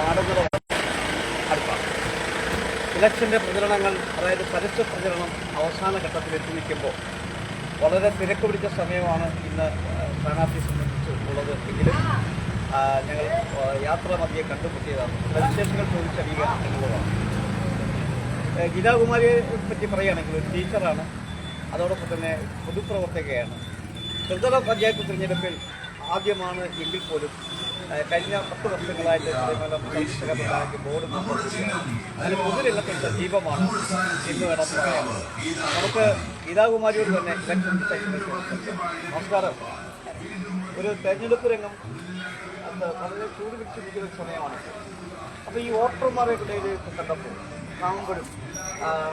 മാറുന്നത് അടുപ്പാണ്. ഇലക്ഷന്റെ പ്രചരണങ്ങൾ അതായത് പരസ്യ പ്രചരണം അവസാന ഘട്ടത്തിൽ എത്തി നിൽക്കുമ്പോൾ വളരെ തിരക്ക് പിടിച്ച സമയമാണ് ഇന്ന് സ്ഥാനാർത്ഥി സംബന്ധിച്ച് ഉള്ളത് എങ്കിലും ഞങ്ങൾ യാത്ര മധ്യെ കണ്ടുമുട്ടിയതാണ്. രജിസ്ട്രേഷനുകൾ ചോദിച്ചറിയുക എന്നുള്ളതാണ്. ഗീതാകുമാരിയെ പറ്റി പറയുകയാണെങ്കിൽ ഒരു ടീച്ചറാണ്. അതോടൊപ്പം തന്നെ പൊതുപ്രവർത്തകയാണ്. ത്രിതല പഞ്ചായത്ത് തിരഞ്ഞെടുപ്പിൽ ആദ്യമാണ് എങ്കിൽ പോലും കഴിഞ്ഞ പത്ത് വർഷങ്ങളായിട്ട് പ്രദേശസഭയ്ക്ക് ബോർഡ് അതിന് പൊതുരംഗത്തിൽ സജീവമാണ് എന്ന് വേണം. പറയാൻ നമുക്ക് ഗീതാകുമാരിയോട് തന്നെ നമസ്കാരം. ഒരു തെരഞ്ഞെടുപ്പ് രംഗം അത് വളരെ ചൂട് പിടിച്ച് നിൽക്കുന്ന സമയമാണ്. അപ്പോൾ ഈ വോട്ടർമാരെ ഇടയിൽ കണ്ടപ്പോൾ കാണുമ്പോഴും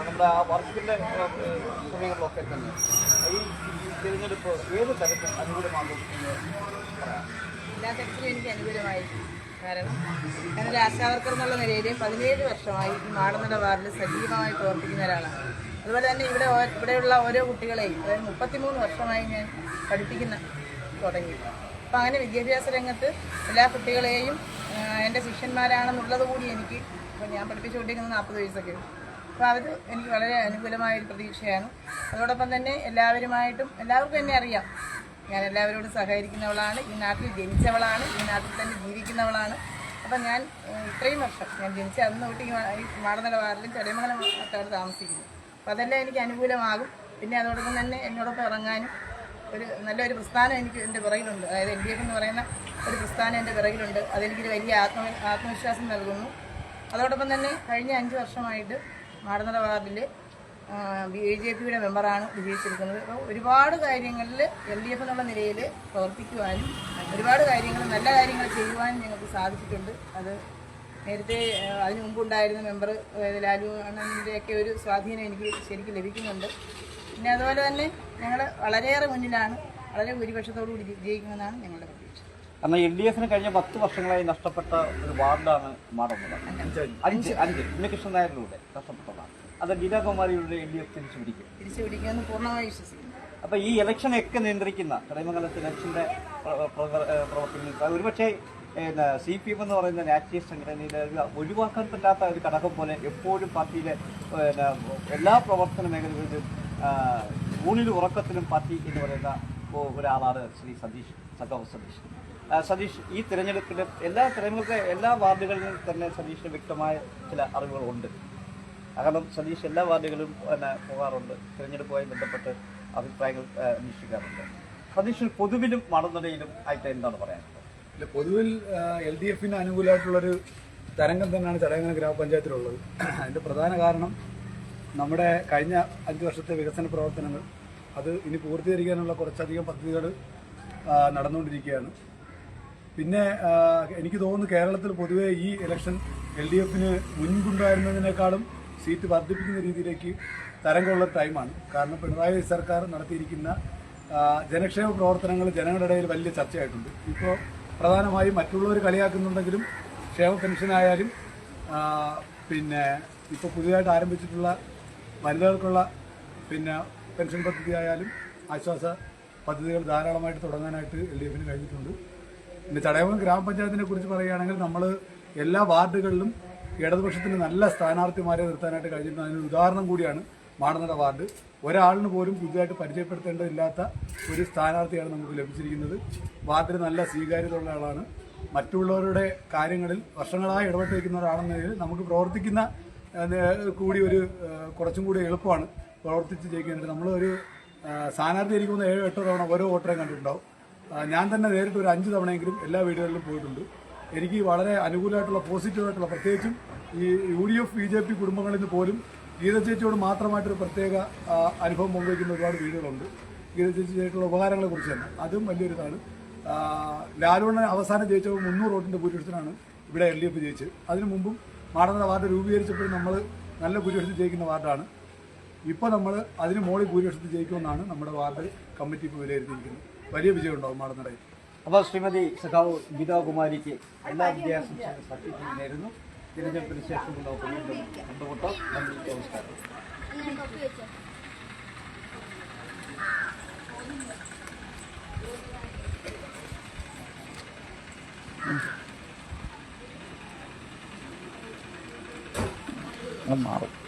നമ്മുടെ ആ വർക്കിന്റെ സമയങ്ങളിലൊക്കെ തന്നെ ഈ തിരഞ്ഞെടുപ്പ് ഏത് തരത്തിൽ അനുകൂലമാകും എന്ന് പറയാം. എല്ലാ തരത്തിലും എനിക്ക് അനുകൂലമായി. കാരണം ഞാനൊരു ആശാവർക്കർ എന്നുള്ള നിലയിൽ പതിനേഴ് വർഷമായി ഈ മാടനട വാർഡിൽ സജീവമായി പ്രവർത്തിക്കുന്ന ഒരാളാണ്. അതുപോലെ തന്നെ ഇവിടെ ഇവിടെയുള്ള ഓരോ കുട്ടികളെയും അതായത് മുപ്പത്തിമൂന്ന് വർഷമായി ഞാൻ പഠിപ്പിക്കുന്ന തുടങ്ങി. അപ്പം അങ്ങനെ വിദ്യാഭ്യാസ രംഗത്ത് എല്ലാ കുട്ടികളെയും എന്റെ ശിഷ്യന്മാരാണെന്നുള്ളത് കൂടി എനിക്ക് ഇപ്പം ഞാൻ പഠിപ്പിച്ചുകൊണ്ടിരിക്കുന്നത് നാൽപ്പത് വയസ്സൊക്കെ അപ്പോൾ അത് എനിക്ക് വളരെ അനുകൂലമായൊരു പ്രതീക്ഷയാണ്. അതോടൊപ്പം തന്നെ എല്ലാവരുമായിട്ടും എല്ലാവർക്കും എന്നെ അറിയാം. ഞാൻ എല്ലാവരോടും സഹകരിക്കുന്നവളാണ്. ഈ നാട്ടിൽ ജനിച്ചവളാണ്. ഈ നാട്ടിൽ തന്നെ ജീവിക്കുന്നവളാണ്. അപ്പം ഞാൻ ഇത്രയും വർഷം ഞാൻ ജനിച്ച അന്ന് തൊട്ട് ഈ മാടനിലവാറിലും ചടയമംഗലം ഒക്കെയാണ് താമസിക്കുന്നു അപ്പോൾ അതെല്ലാം എനിക്ക് അനുകൂലമാകും. പിന്നെ അതോടൊപ്പം തന്നെ എന്നോടൊപ്പം ഇറങ്ങാനും ഒരു നല്ലൊരു പ്രസ്ഥാനം എനിക്ക് എന്റെ പിറകിലുണ്ട്. അതായത് എൽ ഡി എഫ് എന്ന് പറയുന്ന ഒരു പ്രസ്ഥാനം എന്റെ പിറകിലുണ്ട്. അതെനിക്കൊരു വലിയ ആത്മ ആത്മവിശ്വാസം നൽകുന്നു. അതോടൊപ്പം തന്നെ കഴിഞ്ഞ അഞ്ച് വർഷമായിട്ട് മാടനട വാർഡിൽ ബി ജെ പിയുടെ മെമ്പറാണ് വിജയിച്ചിരിക്കുന്നത്. അപ്പോൾ ഒരുപാട് കാര്യങ്ങളിൽ എൽ ഡി എഫ് എന്നുള്ള നിലയിൽ പ്രവർത്തിക്കുവാനും ഒരുപാട് കാര്യങ്ങൾ നല്ല കാര്യങ്ങൾ ചെയ്യുവാനും ഞങ്ങൾക്ക് സാധിച്ചിട്ടുണ്ട്. അത് നേരത്തെ അതിനു മുമ്പുണ്ടായിരുന്ന മെമ്പർ ലാലു അണ്ണന്റെയൊക്കെ ഒരു സ്വാധീനം എനിക്ക് ശരിക്കും ലഭിക്കുന്നുണ്ട്. പിന്നെ അതുപോലെ തന്നെ ഞങ്ങൾ വളരെയേറെ മുന്നിലാണ്. വളരെ ഭൂരിപക്ഷത്തോടു കൂടി ജയിക്കുമെന്നാണ് ഞങ്ങളുടെ പ്രതീക്ഷ. കാരണം എൽ ഡി എഫിന് കഴിഞ്ഞ പത്ത് വർഷങ്ങളായി നഷ്ടപ്പെട്ട ഒരു വാർഡാണ് മാറുന്നത് അഞ്ച് അഞ്ച്. ഉണ്ണികൃഷ്ണൻ നായരിലൂടെ നഷ്ടപ്പെട്ടതാണ്. അത് ഗീതാകുമാരിയുടെ എൽ ഡി എഫ് തിരിച്ചു പിടിക്കും. തിരിച്ചു പിടിക്കുമെന്ന് പൂർണമായി വിശ്വസിക്കുന്നു. അപ്പൊ ഈ ഇലക്ഷനൊക്കെ നിയന്ത്രിക്കുന്ന കടയമംഗലത്ത് ഇലക്ഷന്റെ പ്രവർത്തനങ്ങൾ ഒരുപക്ഷെ സി പി എം എന്ന് പറയുന്ന രാഷ്ട്രീയ സംഘടനയിലെ ഒഴിവാക്കാൻ പറ്റാത്ത ഒരു ഘടകം പോലെ എപ്പോഴും പാർട്ടിയിലെ എല്ലാ പ്രവർത്തന മേഖലകളിലും ഊണിലും ഉറക്കത്തിലും പാർട്ടി എന്ന് പറയുന്ന ഒരാളാണ് ശ്രീ സതീഷ് സഖാവ് സതീഷ്. സതീഷ് ഈ തിരഞ്ഞെടുപ്പിൽ എല്ലാ തിരഞ്ഞെടുപ്പ് എല്ലാ വാർഡുകളിലും തന്നെ സതീഷിന് വ്യക്തമായ ചില അറിവുകളുണ്ട്. കാരണം സതീഷ് എല്ലാ വാർഡുകളും പിന്നെ പോകാറുണ്ട്. തിരഞ്ഞെടുപ്പുമായി ബന്ധപ്പെട്ട് അഭിപ്രായങ്ങൾ അന്വേഷിക്കാറുണ്ട്. സതീഷ് പൊതുവിലും മണനിലയിലും ആയിട്ട് എന്താണ് പറയാനുള്ളത്? ഇല്ല പൊതുവിൽ എൽ ഡി എഫിന് അനുകൂലമായിട്ടുള്ളൊരു തരംഗം തന്നെയാണ് ചടയങ്ങന ഗ്രാമപഞ്ചായത്തിലുള്ളത്. അതിന്റെ പ്രധാന കാരണം നമ്മുടെ കഴിഞ്ഞ അഞ്ച് വർഷത്തെ വികസന പ്രവർത്തനങ്ങൾ അത് ഇനി പൂർത്തീകരിക്കാനുള്ള കുറച്ചധികം പദ്ധതികൾ നടന്നുകൊണ്ടിരിക്കുകയാണ്. പിന്നെ എനിക്ക് തോന്നുന്നു കേരളത്തിൽ പൊതുവേ ഈ ഇലക്ഷൻ എൽ ഡി എഫിന് മുൻപുണ്ടായിരുന്നതിനേക്കാളും സീറ്റ് വർദ്ധിപ്പിക്കുന്ന രീതിയിലേക്ക് തരംഗമുള്ള ടൈമാണ്. കാരണം പിണറായി സർക്കാർ നടത്തിയിരിക്കുന്ന ജനക്ഷേമ പ്രവർത്തനങ്ങൾ ജനങ്ങളുടെ ഇടയിൽ വലിയ ചർച്ചയായിട്ടുണ്ട്. ഇപ്പോൾ പ്രധാനമായും മറ്റുള്ളവർ കളിയാക്കുന്നുണ്ടെങ്കിലും ക്ഷേമ പെൻഷനായാലും പിന്നെ ഇപ്പോൾ പുതിയതായിട്ട് ആരംഭിച്ചിട്ടുള്ള വനിതകൾക്കുള്ള പിന്നെ പെൻഷൻ പദ്ധതി ആയാലും ആശ്വാസ പദ്ധതികൾ ധാരാളമായിട്ട് തുടങ്ങാനായിട്ട് എൽ ഡി എഫിന് കഴിഞ്ഞിട്ടുണ്ട്. പിന്നെ ചടയമംഗലം ഗ്രാമപഞ്ചായത്തിനെ കുറിച്ച് പറയുകയാണെങ്കിൽ നമ്മൾ എല്ലാ വാർഡുകളിലും ഇടതുപക്ഷത്തിന് നല്ല സ്ഥാനാർത്ഥിമാരെ നിർത്താനായിട്ട് കഴിഞ്ഞിട്ടുണ്ട് അതിനൊരു ഉദാഹരണം കൂടിയാണ് മാടനട വാർഡ്. ഒരാളിന് പോലും പുതുതായിട്ട് പരിചയപ്പെടുത്തേണ്ടതില്ലാത്ത ഒരു സ്ഥാനാർത്ഥിയാണ് നമുക്ക് ലഭിച്ചിരിക്കുന്നത്. വാർഡിന് നല്ല സ്വീകാര്യതയുള്ള ആളാണ്. മറ്റുള്ളവരുടെ കാര്യങ്ങളിൽ വർഷങ്ങളായി ഇടപെട്ട് വയ്ക്കുന്ന ഒരാളെന്ന നിലയിൽ നമുക്ക് പ്രവർത്തിക്കുന്ന കൂടി ഒരു കുറച്ചും കൂടി എളുപ്പമാണ് പ്രവർത്തിച്ച് ജയിക്കേണ്ടത്. നമ്മളൊരു ഒരു സ്ഥാനാർത്ഥി ഇരിക്കുന്ന ഏഴോ എട്ടോ തവണ ഓരോ വോട്ടറേയും കണ്ടിട്ടുണ്ടാവും. ഞാൻ തന്നെ നേരിട്ട് ഒരു അഞ്ച് തവണയെങ്കിലും എല്ലാ വീടുകളിലും പോയിട്ടുണ്ട്. എനിക്ക് വളരെ അനുകൂലമായിട്ടുള്ള പോസിറ്റീവായിട്ടുള്ള പ്രത്യേകിച്ചും ഈ U D F B J P കുടുംബങ്ങളിൽ നിന്ന് പോലും ഗീത ചേച്ചിയോട് മാത്രമായിട്ടൊരു പ്രത്യേക അനുഭവം പങ്കുവയ്ക്കുന്ന ഒരുപാട് വീടുകളുണ്ട്. ഗീത ചേച്ചി ചെയ്തിട്ടുള്ള ഉപകാരങ്ങളെ കുറിച്ച് തന്നെ. അതും വലിയൊരു ഇതാണ്. ലാലുവണ്ണൻ അവസാനം ജയിച്ചപ്പോൾ മുന്നൂറ് വോട്ടിന്റെ ഭൂരിപക്ഷത്തിനാണ് ഇവിടെ എൽ ഡി എഫ് ജയിച്ചത്. അതിനു മുമ്പും മാടന്ന വാർഡ് രൂപീകരിച്ചപ്പോഴും നമ്മൾ നല്ല ഭൂരിപക്ഷത്തിൽ ജയിക്കുന്ന വാർഡാണ് ഇപ്പോൾ നമ്മൾ അതിന് മോളിൽ ഭൂരിപക്ഷത്തിൽ ജയിക്കുമെന്നാണ് നമ്മുടെ വാർഡ് കമ്മിറ്റി ഇപ്പോൾ വിലയിരുത്തിയിരിക്കുന്നത്. വലിയ വിജയം ഉണ്ടാവും മാടന്നടയിൽ അപ്പോൾ ശ്രീമതി സഖാവ് ഗീതാകുമാരിക്ക് എല്ലാ വിദ്യാസംശയ സർട്ടിഫിക്കറ്റ് നേരുന്നു. തിരഞ്ഞെടുപ്പിന് ശേഷമുള്ള വീണ്ടും കണ്ടുമുട്ടാം. നന്ദി നമസ്കാരം. മാറും.